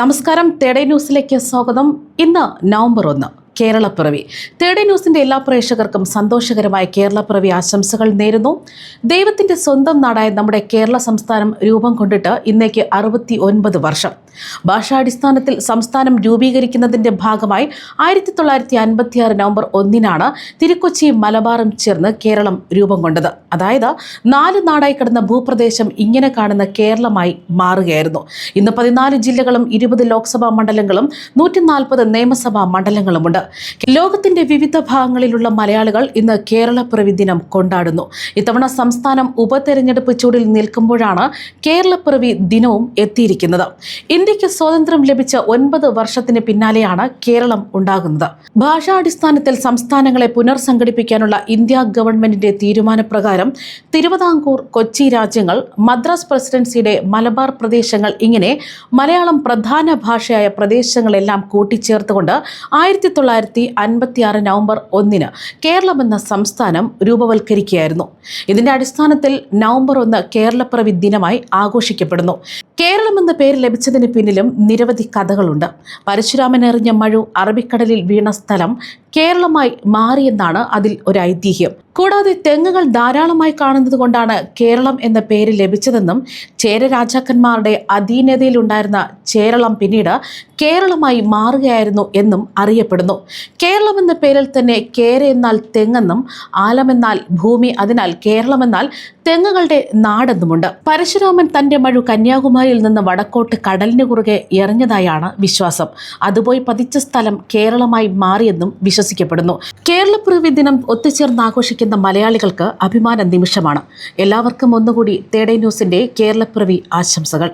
നമസ്കാരം തേടേ ന്യൂസിലേക്ക് സ്വാഗതം. ഇന്ന് നവംബർ ഒന്ന്. കേരളപ്പിറവി. തേർഡ് ന്യൂസിന്റെ എല്ലാ പ്രേക്ഷകർക്കും സന്തോഷകരമായ കേരളപ്പിറവി ആശംസകൾ നേരുന്നു. ദൈവത്തിന്റെ സ്വന്തം നാടായ നമ്മുടെ കേരള സംസ്ഥാനം രൂപം കൊണ്ടിട്ട് ഇന്നേക്ക് അറുപത്തി ഒൻപത് വർഷം. ഭാഷാടിസ്ഥാനത്തിൽ സംസ്ഥാനം രൂപീകരിക്കുന്നതിന്റെ ഭാഗമായി ആയിരത്തി തൊള്ളായിരത്തി അൻപത്തി ആറ് നവംബർ ഒന്നിനാണ് തിരുക്കൊച്ചി മലബാറും ചേർന്ന് കേരളം രൂപം കൊണ്ടത്. അതായത് നാല് നാടായി കിടന്ന ഭൂപ്രദേശം ഇങ്ങനെ കാണുന്ന കേരളമായി മാറുകയായിരുന്നു. ഇന്ന് പതിനാല് ജില്ലകളും ഇരുപത് ലോക്സഭാ മണ്ഡലങ്ങളും നൂറ്റി നിയമസഭാ മണ്ഡലങ്ങളുമുണ്ട്. ലോകത്തിന്റെ വിവിധ ഭാഗങ്ങളിലുള്ള മലയാളികൾ ഇന്ന് കേരളപ്പിറവി ദിനം കൊണ്ടാടുന്നു. ഇത്തവണ സംസ്ഥാനം ഉപതെരഞ്ഞെടുപ്പ് ചൂടിൽ നിൽക്കുമ്പോഴാണ് കേരളപ്പിറവി ദിനവും എത്തിയിരിക്കുന്നത്. ഇന്ത്യയ്ക്ക് സ്വാതന്ത്ര്യം ലഭിച്ച ഒൻപത് വർഷത്തിന് പിന്നാലെയാണ് കേരളം ഉണ്ടാകുന്നത്. ഭാഷാടിസ്ഥാനത്തിൽ സംസ്ഥാനങ്ങളെ പുനർസംഘടിപ്പിക്കാനുള്ള ഇന്ത്യ ഗവൺമെന്റിന്റെ തീരുമാനപ്രകാരം തിരുവിതാംകൂർ കൊച്ചി രാജ്യങ്ങൾ മദ്രാസ് പ്രസിഡൻസിയുടെ മലബാർ പ്രദേശങ്ങൾ ഇങ്ങനെ മലയാളം പ്രധാന ഭാഷയായ പ്രദേശങ്ങളെല്ലാം കൂട്ടിച്ചേർത്തുകൊണ്ട് ആയിരത്തി തൊള്ളായിരത്തി അൻപത്തി ആറ് നവംബർ ഒന്നിന് കേരളം എന്ന സംസ്ഥാനം രൂപവൽക്കരിക്കുകയായിരുന്നു. ഇതിന്റെ അടിസ്ഥാനത്തിൽ നവംബർ ഒന്ന് കേരളപ്പിറവി ദിനമായി ആഘോഷിക്കപ്പെടുന്നു. കേരളം എന്ന പേര് ലഭിച്ചതിന് പിന്നിലും നിരവധി കഥകളുണ്ട്. പരശുരാമൻ എറിഞ്ഞ മഴു അറബിക്കടലിൽ വീണ സ്ഥലം കേരളമായി മാറിയെന്നാണ് അതിൽ ഒരു ഐതിഹ്യം. കൂടാതെ തെങ്ങുകൾ ധാരാളമായി കാണുന്നത് കൊണ്ടാണ് കേരളം എന്ന പേര് ലഭിച്ചതെന്നും ചേര രാജാക്കന്മാരുടെ അധീനതയിലുണ്ടായിരുന്ന ചേരളം പിന്നീട് കേരളമായി മാറുകയായിരുന്നു എന്നും അറിയപ്പെടുന്നു. കേരളം എന്ന പേരിൽ തന്നെ കേര എന്നാൽ തെങ്ങെന്നും ആലമെന്നാൽ ഭൂമി അതിനാൽ കേരളമെന്നാൽ തെങ്ങുകളുടെ നാടെന്നുമുണ്ട്. പരശുരാമൻ തന്റെ മഴു കന്യാകുമാരിയിൽ നിന്ന് വടക്കോട്ട് കടലിന് കുറുകെ എറിഞ്ഞതായാണ് വിശ്വാസം. അതുപോയി പതിച്ച സ്ഥലം കേരളമായി മാറിയെന്നും വിശ്വസിക്കപ്പെടുന്നു. കേരളപ്പിറവി ദിനം ഒത്തുചേർന്ന് ആഘോഷിക്കുന്ന മലയാളികൾക്ക് അഭിമാന നിമിഷമാണ്. എല്ലാവർക്കും ഒന്നുകൂടി തേടേ ന്യൂസിന്റെ കേരളപ്പിറവി ആശംസകൾ.